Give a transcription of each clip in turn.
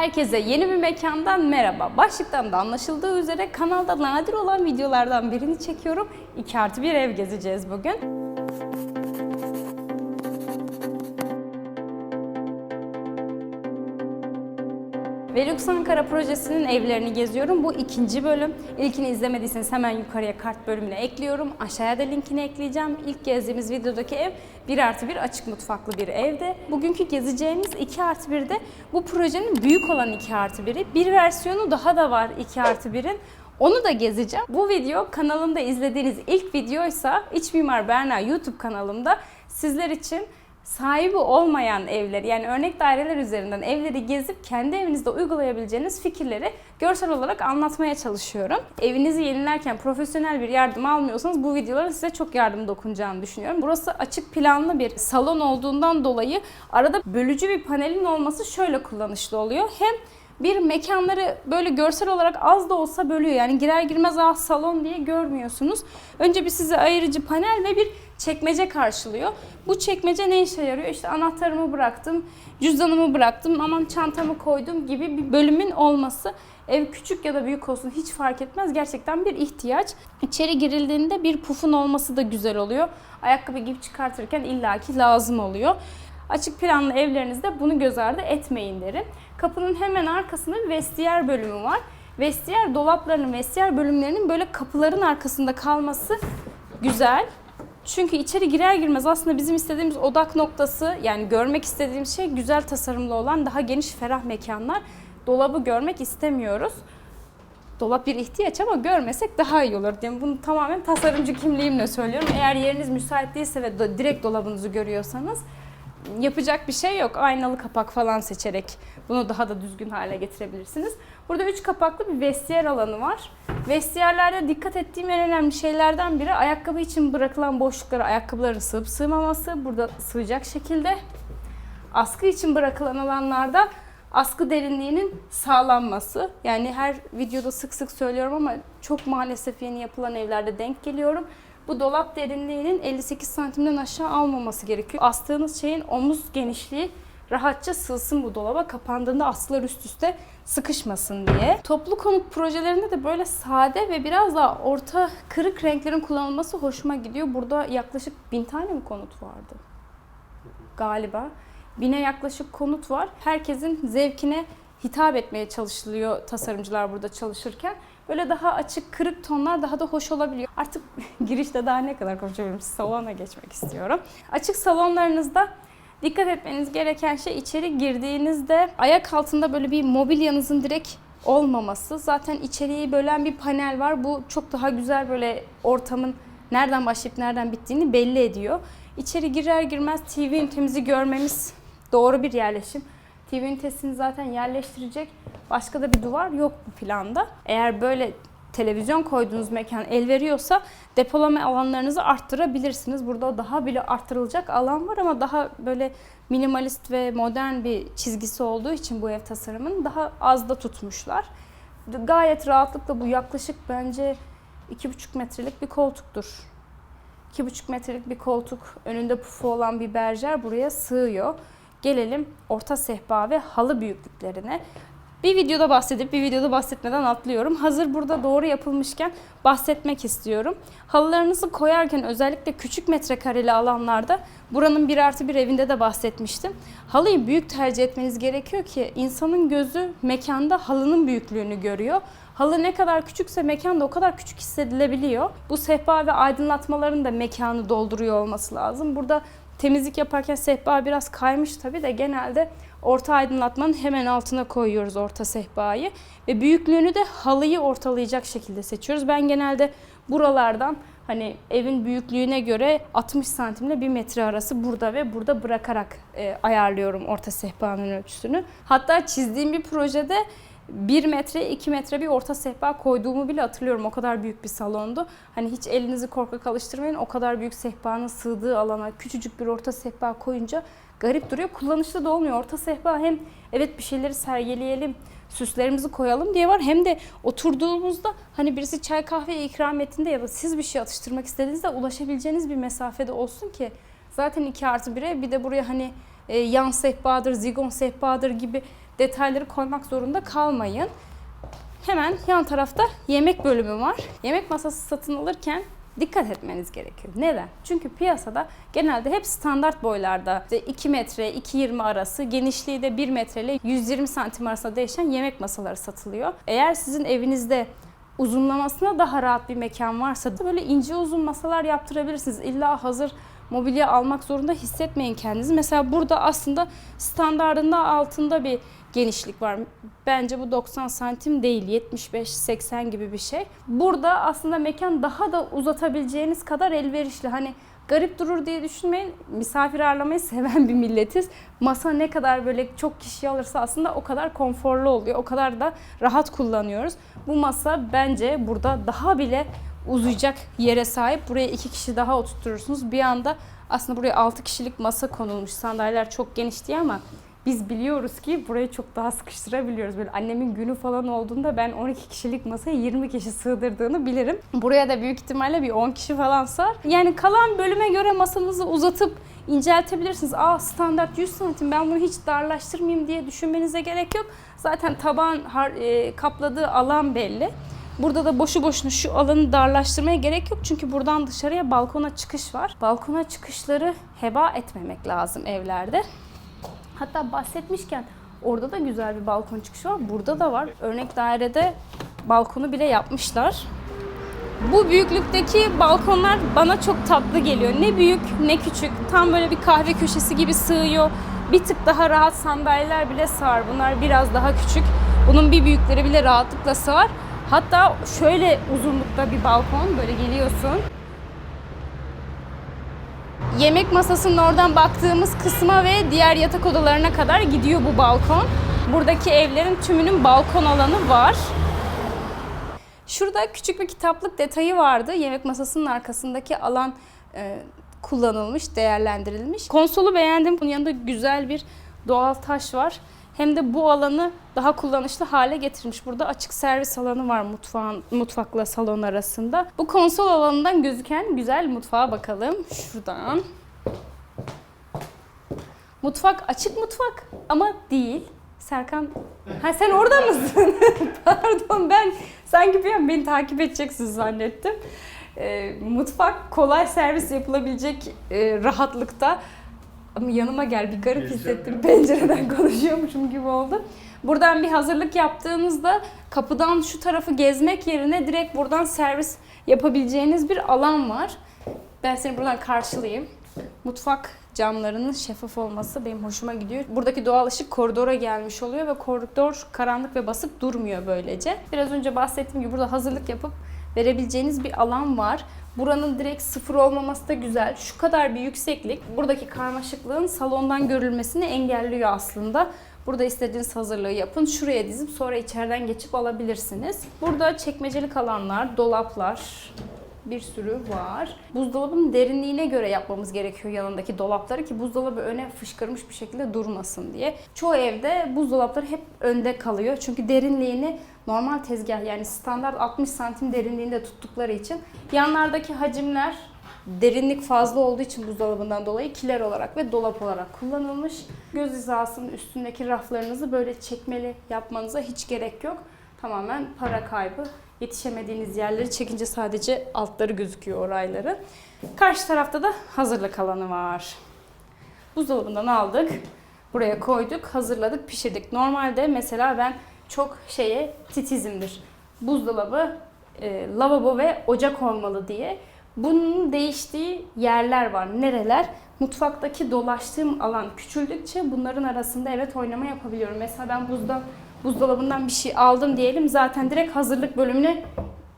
Herkese yeni bir mekandan merhaba. Başlıktan da anlaşıldığı üzere kanalda nadir olan videolardan birini çekiyorum. 2 artı bir ev gezeceğiz bugün. Velux Ankara projesinin evlerini geziyorum. Bu ikinci bölüm. İlkini izlemediyseniz hemen yukarıya kart bölümüne ekliyorum. Aşağıya da linkini ekleyeceğim. İlk gezdiğimiz videodaki ev 1 artı 1 açık mutfaklı bir evde. Bugünkü gezeceğimiz 2 artı 1'de bu projenin büyük olan 2 artı 1'i. Bir versiyonu daha da var 2 artı 1'in. Onu da gezeceğim. Bu video kanalımda izlediğiniz ilk videoysa İç Mimar Berna YouTube kanalımda sizler için sahibi olmayan evleri yani örnek daireler üzerinden evleri gezip kendi evinizde uygulayabileceğiniz fikirleri görsel olarak anlatmaya çalışıyorum. Evinizi yenilerken profesyonel bir yardım almıyorsanız bu videoların size çok yardım dokunacağını düşünüyorum. Burası açık planlı bir salon olduğundan dolayı arada bölücü bir panelin olması şöyle kullanışlı oluyor. Hem bir mekanları böyle görsel olarak az da olsa bölüyor. Yani girer girmez ah salon diye görmüyorsunuz. Önce bir size ayırıcı panel ve bir çekmece karşılıyor. Bu çekmece ne işe yarıyor? İşte anahtarımı bıraktım, cüzdanımı bıraktım, aman çantamı koydum gibi bir bölümün olması. Ev küçük ya da büyük olsun hiç fark etmez. Gerçekten bir ihtiyaç. İçeri girildiğinde bir pufun olması da güzel oluyor. Ayakkabı gibi çıkartırken illaki lazım oluyor. Açık planlı evlerinizde bunu göz ardı etmeyin derim. Kapının hemen arkasında bir vestiyer bölümü var. Vestiyer dolaplarının, vestiyer bölümlerinin böyle kapıların arkasında kalması güzel. Çünkü içeri girer girmez aslında bizim istediğimiz odak noktası yani görmek istediğimiz şey güzel tasarımlı olan daha geniş ferah mekanlar. Dolabı görmek istemiyoruz. Dolap bir ihtiyaç ama görmesek daha iyi olur. Yani bunu tamamen tasarımcı kimliğimle söylüyorum. Eğer yeriniz müsait değilse ve direkt dolabınızı görüyorsanız yapacak bir şey yok. Aynalı kapak falan seçerek bunu daha da düzgün hale getirebilirsiniz. Burada üç kapaklı bir vestiyer alanı var. Vestiyerlerde dikkat ettiğim en önemli şeylerden biri ayakkabı için bırakılan boşluklara ayakkabıların sığıp sığmaması. Burada sığacak şekilde. Askı için bırakılan alanlarda askı derinliğinin sağlanması. Yani her videoda sık sık söylüyorum ama çok maalesef yeni yapılan evlerde denk geliyorum. Bu dolap derinliğinin 58 santimden aşağı almaması gerekiyor. Astığınız şeyin omuz genişliği rahatça sığsın bu dolaba. Kapandığında aslar üst üste sıkışmasın diye. Toplu konut projelerinde de böyle sade ve biraz daha orta kırık renklerin kullanılması hoşuma gidiyor. Burada yaklaşık bin tane mi konut vardı? Galiba. Bine yaklaşık konut var. Herkesin zevkine hitap etmeye çalışılıyor tasarımcılar burada çalışırken. Böyle daha açık kırık tonlar daha da hoş olabiliyor. Artık girişte daha ne kadar konuşabilirim? Salona geçmek istiyorum. Açık salonlarınızda dikkat etmeniz gereken şey içeri girdiğinizde ayak altında böyle bir mobilyanızın direkt olmaması. Zaten içeriği bölen bir panel var. Bu çok daha güzel böyle ortamın nereden başlayıp nereden bittiğini belli ediyor. İçeri girer girmez TV ünitemizi görmemiz doğru bir yerleşim. TV ünitesini zaten yerleştirecek başka da bir duvar yok bu planda. Eğer böyle televizyon koyduğunuz mekan el veriyorsa depolama alanlarınızı arttırabilirsiniz. Burada daha bile arttırılacak alan var ama daha böyle minimalist ve modern bir çizgisi olduğu için bu ev tasarımını daha az da tutmuşlar. Gayet rahatlıkla bu yaklaşık bence 2,5 metrelik bir koltuktur. 2,5 metrelik bir koltuk, önünde pufu olan bir berjer buraya sığıyor. Gelelim orta sehpa ve halı büyüklüklerine. Bir videoda bahsedip bir videoda bahsetmeden atlıyorum. Hazır burada doğru yapılmışken bahsetmek istiyorum. Halılarınızı koyarken özellikle küçük metrekareli alanlarda buranın bir artı bir evinde de bahsetmiştim. Halıyı büyük tercih etmeniz gerekiyor ki insanın gözü mekanda halının büyüklüğünü görüyor. Halı ne kadar küçükse mekanda o kadar küçük hissedilebiliyor. Bu sehpa ve aydınlatmaların da mekanı dolduruyor olması lazım. Burada temizlik yaparken sehpa biraz kaymış tabii de genelde orta aydınlatmanın hemen altına koyuyoruz orta sehpayı. Ve büyüklüğünü de halıyı ortalayacak şekilde seçiyoruz. Ben genelde buralardan hani evin büyüklüğüne göre 60 santimle 1 metre arası burada ve burada bırakarak e, ayarlıyorum orta sehpanın ölçüsünü. Hatta çizdiğim bir projede 1 metre 2 metre bir orta sehpa koyduğumu bile hatırlıyorum. O kadar büyük bir salondu. Hani hiç elinizi korkak alıştırmayın. O kadar büyük sehpanın sığdığı alana küçücük bir orta sehpa koyunca garip duruyor. Kullanışlı da olmuyor. Orta sehpa hem evet bir şeyleri sergileyelim, süslerimizi koyalım diye var. Hem de oturduğumuzda hani birisi çay kahve ikram ettiğinde ya da siz bir şey atıştırmak istediğinizde ulaşabileceğiniz bir mesafede olsun ki zaten 2 artı 1'e bir de buraya hani e, yan sehpadır, zigon sehpadır gibi detayları koymak zorunda kalmayın. Hemen yan tarafta yemek bölümü var. Yemek masası satın alırken dikkat etmeniz gerekiyor. Neden? Çünkü piyasada genelde hep standart boylarda işte 2 metre, 2.20 arası, genişliği de 1 metre ile 120 santim arasında değişen yemek masaları satılıyor. Eğer sizin evinizde uzunlamasına daha rahat bir mekan varsa da böyle ince uzun masalar yaptırabilirsiniz. İlla hazır mobilya almak zorunda hissetmeyin kendinizi. Mesela burada aslında standartında altında bir genişlik var. Bence bu 90 santim değil, 75-80 gibi bir şey. Burada aslında mekan daha da uzatabileceğiniz kadar elverişli. Hani garip durur diye düşünmeyin. Misafir ağırlamayı seven bir milletiz. Masa ne kadar böyle çok kişi alırsa aslında o kadar konforlu oluyor. O kadar da rahat kullanıyoruz. Bu masa bence burada daha bile uzayacak yere sahip. Buraya iki kişi daha oturturursunuz. Bir anda aslında buraya 6 kişilik masa konulmuş. Sandalyeler çok geniş diye ama biz biliyoruz ki burayı çok daha sıkıştırabiliyoruz. Böyle annemin günü falan olduğunda ben 12 kişilik masaya 20 kişi sığdırdığını bilirim. Buraya da büyük ihtimalle bir 10 kişi falan sığar. Yani kalan bölüme göre masanızı uzatıp inceltebilirsiniz. Aa standart 100 santim ben bunu hiç darlaştırmayayım diye düşünmenize gerek yok. Zaten taban e, kapladığı alan belli. Burada da boşu boşuna şu alanı darlaştırmaya gerek yok. Çünkü buradan dışarıya balkona çıkış var. Balkona çıkışları heba etmemek lazım evlerde. Hatta bahsetmişken orada da güzel bir balkon çıkışı var. Burada da var. Örnek dairede balkonu bile yapmışlar. Bu büyüklükteki balkonlar bana çok tatlı geliyor. Ne büyük ne küçük. Tam böyle bir kahve köşesi gibi sığıyor. Bir tık daha rahat sandalyeler bile sığar. Bunlar biraz daha küçük. Bunun bir büyükleri bile rahatlıkla sığar. Hatta şöyle uzunlukta bir balkon böyle geliyorsun. Yemek masasının oradan baktığımız kısma ve diğer yatak odalarına kadar gidiyor bu balkon. Buradaki evlerin tümünün balkon alanı var. Şurada küçük bir kitaplık detayı vardı. Yemek masasının arkasındaki alan e, kullanılmış, değerlendirilmiş. Konsolu beğendim. Bunun yanında güzel bir doğal taş var. Hem de bu alanı daha kullanışlı hale getirmiş. Burada açık servis alanı var mutfağın, mutfakla salon arasında. Bu konsol alanından gözüken güzel mutfağa bakalım. Şuradan. Mutfak açık mutfak ama değil. Serkan, ha sen orada mısın? Pardon ben sanki bir an beni takip edeceksin zannettim. Ee, mutfak kolay servis yapılabilecek e, rahatlıkta. Ama yanıma gel bir garip hissettim. Pencereden konuşuyormuşum gibi oldu. Buradan bir hazırlık yaptığınızda kapıdan şu tarafı gezmek yerine direkt buradan servis yapabileceğiniz bir alan var. Ben seni buradan karşılayayım. Mutfak camlarının şeffaf olması benim hoşuma gidiyor. Buradaki doğal ışık koridora gelmiş oluyor ve koridor karanlık ve basık durmuyor böylece. Biraz önce bahsettiğim gibi burada hazırlık yapıp verebileceğiniz bir alan var. Buranın direkt sıfır olmaması da güzel. Şu kadar bir yükseklik buradaki karmaşıklığın salondan görülmesini engelliyor aslında. Burada istediğiniz hazırlığı yapın. Şuraya dizip sonra içeriden geçip alabilirsiniz. Burada çekmecelik alanlar, dolaplar, bir sürü var. Buzdolabının derinliğine göre yapmamız gerekiyor yanındaki dolapları ki buzdolabı öne fışkırmış bir şekilde durmasın diye. Çoğu evde buzdolapları hep önde kalıyor. Çünkü derinliğini normal tezgah yani standart 60 santim derinliğinde tuttukları için yanlardaki hacimler derinlik fazla olduğu için buzdolabından dolayı kiler olarak ve dolap olarak kullanılmış. Göz hizasının üstündeki raflarınızı böyle çekmeli yapmanıza hiç gerek yok. Tamamen para kaybı. Yetişemediğiniz yerleri çekince sadece altları gözüküyor orayları. Karşı tarafta da hazırlık alanı var. Buzdolabından aldık. Buraya koyduk, hazırladık, pişirdik. Normalde mesela ben çok şeye titizimdir. Buzdolabı, e, lavabo ve ocak olmalı diye. Bunun değiştiği yerler var. Nereler? Mutfaktaki dolaştığım alan küçüldükçe bunların arasında evet oynama yapabiliyorum. Mesela ben buzda buzdolabından bir şey aldım diyelim. Zaten direkt hazırlık bölümüne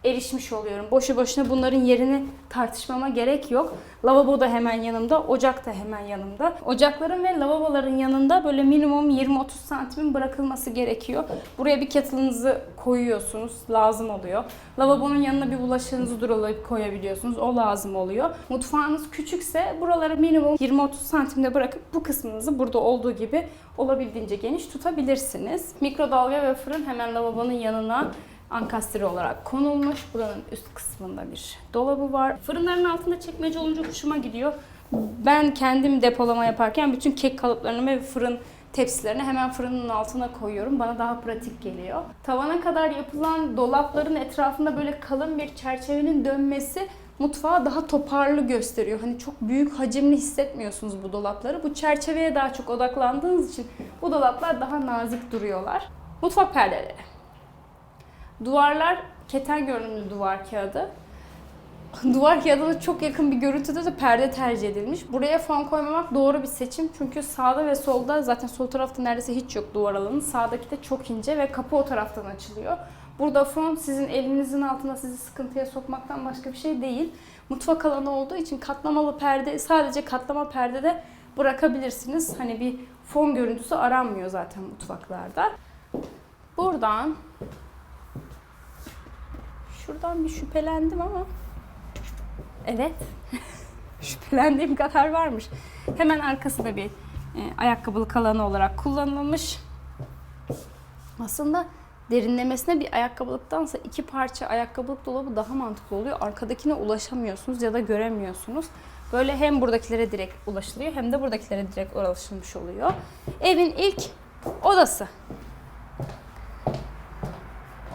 erişmiş oluyorum. Boşu boşuna bunların yerini tartışmama gerek yok. Lavabo da hemen yanımda, ocak da hemen yanımda. Ocakların ve lavaboların yanında böyle minimum 20-30 santimin bırakılması gerekiyor. Buraya bir kettle'ınızı koyuyorsunuz, lazım oluyor. Lavabonun yanına bir bulaşığınızı durulayıp koyabiliyorsunuz, o lazım oluyor. Mutfağınız küçükse buraları minimum 20-30 santimde bırakıp bu kısmınızı burada olduğu gibi olabildiğince geniş tutabilirsiniz. Mikrodalga ve fırın hemen lavabonun yanına ankastre olarak konulmuş. Buranın üst kısmında bir dolabı var. Fırınların altında çekmece olunca hoşuma gidiyor. Ben kendim depolama yaparken bütün kek kalıplarını ve fırın tepsilerini hemen fırının altına koyuyorum. Bana daha pratik geliyor. Tavana kadar yapılan dolapların etrafında böyle kalın bir çerçevenin dönmesi mutfağı daha toparlı gösteriyor. Hani çok büyük hacimli hissetmiyorsunuz bu dolapları. Bu çerçeveye daha çok odaklandığınız için bu dolaplar daha nazik duruyorlar. Mutfak perdeleri. Duvarlar keten görünümlü duvar kağıdı. Duvar kağıdına çok yakın bir görüntüde de perde tercih edilmiş. Buraya fon koymamak doğru bir seçim. Çünkü sağda ve solda zaten sol tarafta neredeyse hiç yok duvar alanı. Sağdaki de çok ince ve kapı o taraftan açılıyor. Burada fon sizin elinizin altına sizi sıkıntıya sokmaktan başka bir şey değil. Mutfak alanı olduğu için katlamalı perde sadece katlama perdede bırakabilirsiniz. Hani bir fon görüntüsü aranmıyor zaten mutfaklarda. Buradan şuradan bir şüphelendim ama evet şüphelendiğim kadar varmış. Hemen arkasında bir e, ayakkabılık alanı olarak kullanılmış. Aslında derinlemesine bir ayakkabılıktansa iki parça ayakkabılık dolabı daha mantıklı oluyor. Arkadakine ulaşamıyorsunuz ya da göremiyorsunuz. Böyle hem buradakilere direkt ulaşılıyor hem de buradakilere direkt ulaşılmış oluyor. Evin ilk odası.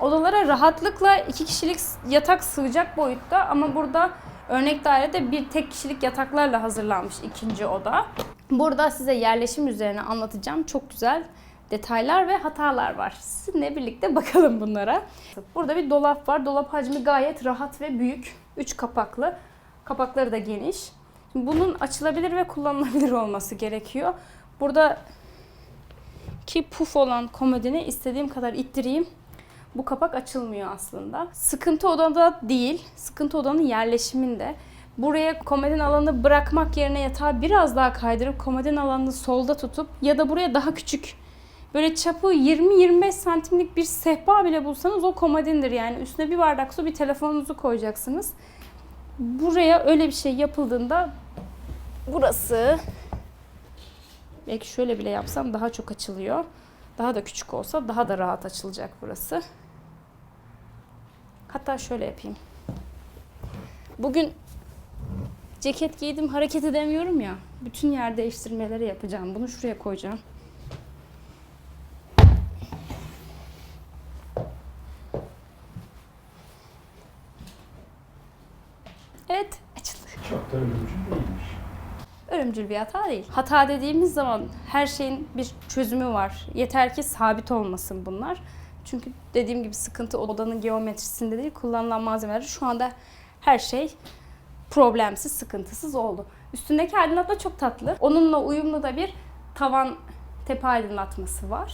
Odalara rahatlıkla iki kişilik yatak sığacak boyutta ama burada örnek dairede bir tek kişilik yataklarla hazırlanmış ikinci oda. Burada size yerleşim üzerine anlatacağım çok güzel detaylar ve hatalar var. Sizinle birlikte bakalım bunlara. Burada bir dolap var. Dolap hacmi gayet rahat ve büyük. Üç kapaklı. Kapakları da geniş. Bunun açılabilir ve kullanılabilir olması gerekiyor. Burada ki puf olan komodini istediğim kadar ittireyim. Bu kapak açılmıyor aslında. Sıkıntı odada değil, sıkıntı odanın yerleşiminde. Buraya komodin alanı bırakmak yerine yatağı biraz daha kaydırıp komodin alanını solda tutup ya da buraya daha küçük böyle çapı 20-25 santimlik bir sehpa bile bulsanız o komodindir. Yani üstüne bir bardak su bir telefonunuzu koyacaksınız. Buraya öyle bir şey yapıldığında burası belki şöyle bile yapsam daha çok açılıyor. Daha da küçük olsa daha da rahat açılacak burası. Hatta şöyle yapayım. Bugün ceket giydim hareket edemiyorum ya. Bütün yer değiştirmeleri yapacağım. Bunu şuraya koyacağım. Evet, açıldı. Çok da ölümcül değilmiş. Ölümcül bir hata değil. Hata dediğimiz zaman her şeyin bir çözümü var. Yeter ki sabit olmasın bunlar. Çünkü dediğim gibi sıkıntı odanın geometrisinde değil, kullanılan malzemeler. Şu anda her şey problemsiz, sıkıntısız oldu. Üstündeki aydınlatma çok tatlı. Onunla uyumlu da bir tavan tepe aydınlatması var.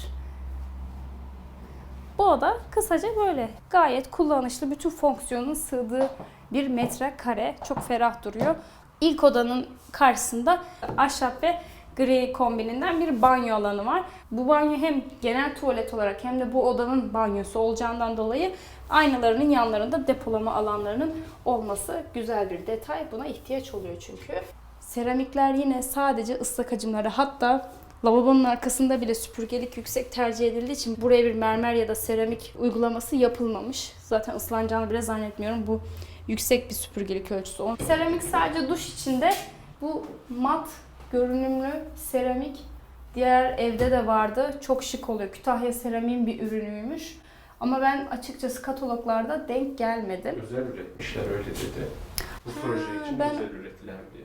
Bu oda kısaca böyle. Gayet kullanışlı, bütün fonksiyonun sığdığı bir metrekare. Çok ferah duruyor. İlk odanın karşısında ahşap ve gri kombininden bir banyo alanı var. Bu banyo hem genel tuvalet olarak hem de bu odanın banyosu olacağından dolayı aynalarının yanlarında depolama alanlarının olması güzel bir detay. Buna ihtiyaç oluyor çünkü. Seramikler yine sadece ıslak hacimlere hatta lavabonun arkasında bile süpürgelik yüksek tercih edildiği için buraya bir mermer ya da seramik uygulaması yapılmamış. Zaten ıslanacağını bile zannetmiyorum. Bu yüksek bir süpürgelik ölçüsü. Seramik sadece duş içinde. Bu mat görünümlü seramik diğer evde de vardı. Çok şık oluyor. Kütahya seramiğin bir ürünüymüş. Ama ben açıkçası kataloglarda denk gelmedim. Özel üretmişler öyle dedi. Bu proje için ben- özel ürettiler diye.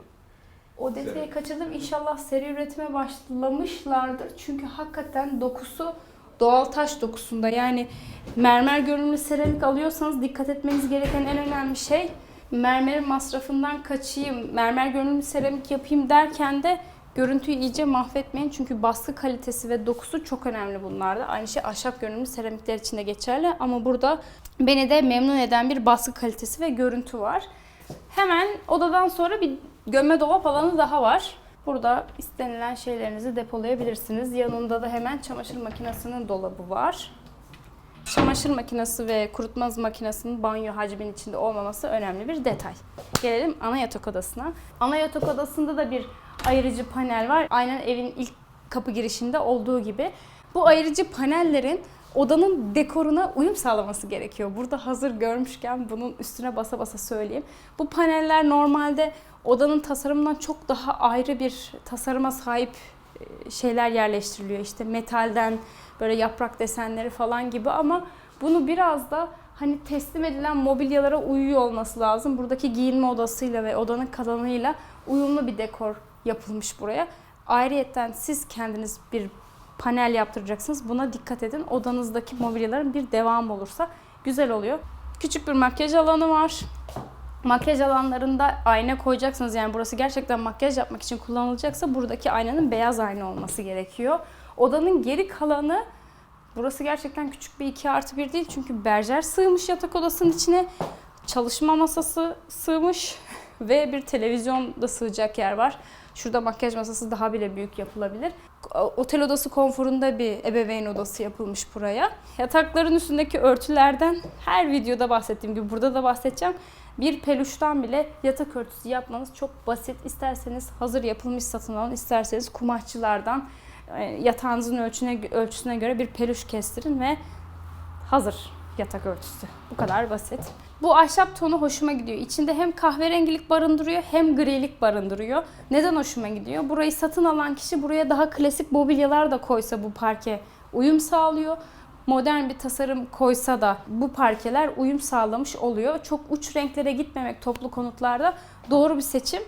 O detayı kaçırdım. İnşallah seri üretime başlamışlardır. Çünkü hakikaten dokusu doğal taş dokusunda. Yani mermer görünümlü seramik alıyorsanız dikkat etmeniz gereken en önemli şey mermerin masrafından kaçayım, mermer görünümlü seramik yapayım derken de görüntüyü iyice mahvetmeyin. Çünkü baskı kalitesi ve dokusu çok önemli bunlarda. Aynı şey ahşap görünümlü seramikler için de geçerli. Ama burada beni de memnun eden bir baskı kalitesi ve görüntü var. Hemen odadan sonra bir gömme dolap alanı daha var. Burada istenilen şeylerinizi depolayabilirsiniz. Yanında da hemen çamaşır makinesinin dolabı var. Çamaşır makinesi ve kurutma makinesinin banyo hacminin içinde olmaması önemli bir detay. Gelelim ana yatak odasına. Ana yatak odasında da bir ayırıcı panel var. Aynen evin ilk kapı girişinde olduğu gibi. Bu ayırıcı panellerin odanın dekoruna uyum sağlaması gerekiyor. Burada hazır görmüşken bunun üstüne basa basa söyleyeyim. Bu paneller normalde odanın tasarımından çok daha ayrı bir tasarıma sahip e, şeyler yerleştiriliyor. İşte metalden böyle yaprak desenleri falan gibi ama bunu biraz da hani teslim edilen mobilyalara uyuyor olması lazım. Buradaki giyinme odasıyla ve odanın kalanıyla uyumlu bir dekor yapılmış buraya. Ayrıyetten siz kendiniz bir panel yaptıracaksınız. Buna dikkat edin. Odanızdaki mobilyaların bir devamı olursa güzel oluyor. Küçük bir makyaj alanı var. Makyaj alanlarında ayna koyacaksınız. Yani burası gerçekten makyaj yapmak için kullanılacaksa buradaki aynanın beyaz ayna olması gerekiyor. Odanın geri kalanı burası gerçekten küçük bir 2 artı 1 değil. Çünkü berjer sığmış yatak odasının içine. Çalışma masası sığmış ve bir televizyon da sığacak yer var. Şurada makyaj masası daha bile büyük yapılabilir. Otel odası konforunda bir ebeveyn odası yapılmış buraya. Yatakların üstündeki örtülerden her videoda bahsettiğim gibi burada da bahsedeceğim. Bir peluştan bile yatak örtüsü yapmanız çok basit. İsterseniz hazır yapılmış satın alın, isterseniz kumaşçılardan e, yatağınızın ölçüne, ölçüsüne göre bir peluş kestirin ve hazır yatak örtüsü. Bu kadar basit. Bu ahşap tonu hoşuma gidiyor. İçinde hem kahverengilik barındırıyor hem grilik barındırıyor. Neden hoşuma gidiyor? Burayı satın alan kişi buraya daha klasik mobilyalar da koysa bu parke uyum sağlıyor. Modern bir tasarım koysa da bu parkeler uyum sağlamış oluyor. Çok uç renklere gitmemek toplu konutlarda doğru bir seçim.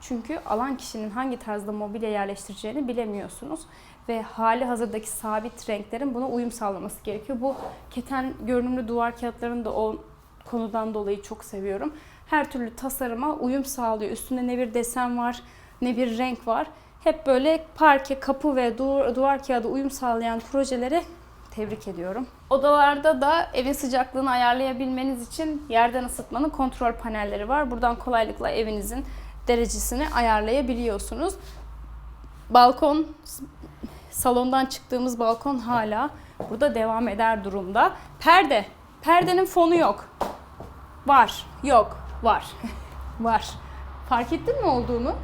Çünkü alan kişinin hangi tarzda mobilya yerleştireceğini bilemiyorsunuz. Ve hali hazırdaki sabit renklerin buna uyum sağlaması gerekiyor. Bu keten görünümlü duvar kağıtlarını da o konudan dolayı çok seviyorum. Her türlü tasarıma uyum sağlıyor. Üstünde ne bir desen var ne bir renk var. Hep böyle parke, kapı ve duvar, duvar kağıdı uyum sağlayan projeleri tebrik ediyorum. Odalarda da evin sıcaklığını ayarlayabilmeniz için yerden ısıtmanın kontrol panelleri var. Buradan kolaylıkla evinizin derecesini ayarlayabiliyorsunuz. Balkon, salondan çıktığımız balkon hala burada devam eder durumda. Perde, perdenin fonu yok. Var, yok, var. var. Fark ettin mi olduğunu?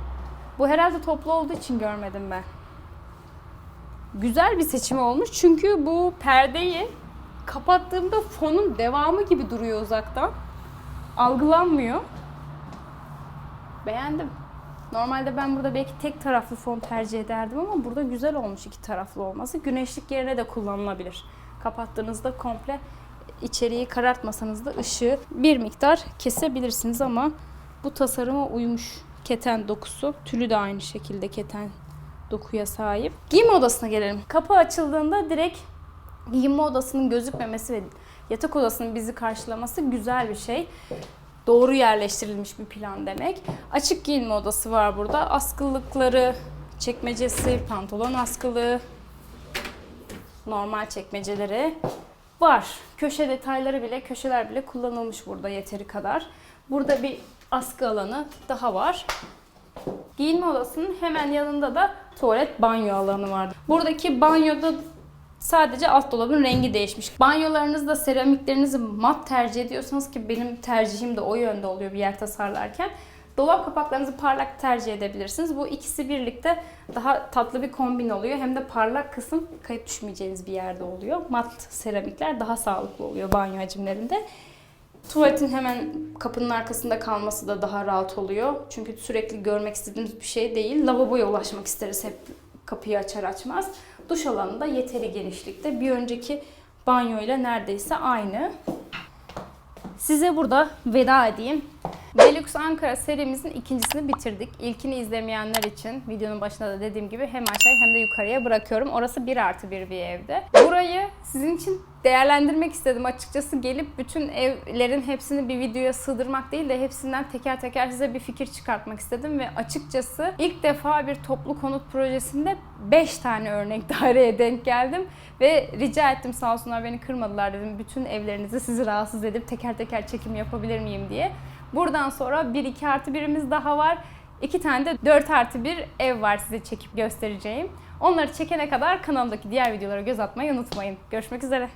Bu herhalde toplu olduğu için görmedim ben. Güzel bir seçim olmuş çünkü bu perdeyi kapattığımda fonun devamı gibi duruyor uzaktan. Algılanmıyor. Beğendim. Normalde ben burada belki tek taraflı fon tercih ederdim ama burada güzel olmuş iki taraflı olması. Güneşlik yerine de kullanılabilir. Kapattığınızda komple içeriği karartmasanız da ışığı bir miktar kesebilirsiniz ama bu tasarıma uymuş keten dokusu. Tülü de aynı şekilde keten dokuya sahip. Giyinme odasına gelelim. Kapı açıldığında direkt giyinme odasının gözükmemesi ve yatak odasının bizi karşılaması güzel bir şey. Doğru yerleştirilmiş bir plan demek. Açık giyinme odası var burada. Askılıkları, çekmecesi, pantolon askılığı, normal çekmeceleri var. Köşe detayları bile, köşeler bile kullanılmış burada yeteri kadar. Burada bir askı alanı daha var. Giyinme odasının hemen yanında da tuvalet banyo alanı vardı. Buradaki banyoda sadece alt dolabın rengi değişmiş. Banyolarınızda seramiklerinizi mat tercih ediyorsanız ki benim tercihim de o yönde oluyor bir yer tasarlarken. Dolap kapaklarınızı parlak tercih edebilirsiniz. Bu ikisi birlikte daha tatlı bir kombin oluyor. Hem de parlak kısım kayıp düşmeyeceğiniz bir yerde oluyor. Mat seramikler daha sağlıklı oluyor banyo hacimlerinde. Tuvaletin hemen kapının arkasında kalması da daha rahat oluyor. Çünkü sürekli görmek istediğimiz bir şey değil. Lavaboya ulaşmak isteriz hep kapıyı açar açmaz. Duş alanı da yeteri genişlikte. Bir önceki banyoyla neredeyse aynı. Size burada veda edeyim. Velux Ankara serimizin ikincisini bitirdik. İlkini izlemeyenler için videonun başında da dediğim gibi hem aşağıya hem de yukarıya bırakıyorum. Orası 1 artı 1 bir evde. Burayı sizin için değerlendirmek istedim açıkçası. Gelip bütün evlerin hepsini bir videoya sığdırmak değil de hepsinden teker teker size bir fikir çıkartmak istedim. Ve açıkçası ilk defa bir toplu konut projesinde 5 tane örnek daireye denk geldim. Ve rica ettim sağ olsunlar beni kırmadılar dedim. Bütün evlerinizi sizi rahatsız edip teker teker çekim yapabilir miyim diye. Buradan sonra 1-2 artı birimiz daha var. İki tane de 4 artı bir ev var size çekip göstereceğim. Onları çekene kadar kanalımdaki diğer videolara göz atmayı unutmayın. Görüşmek üzere.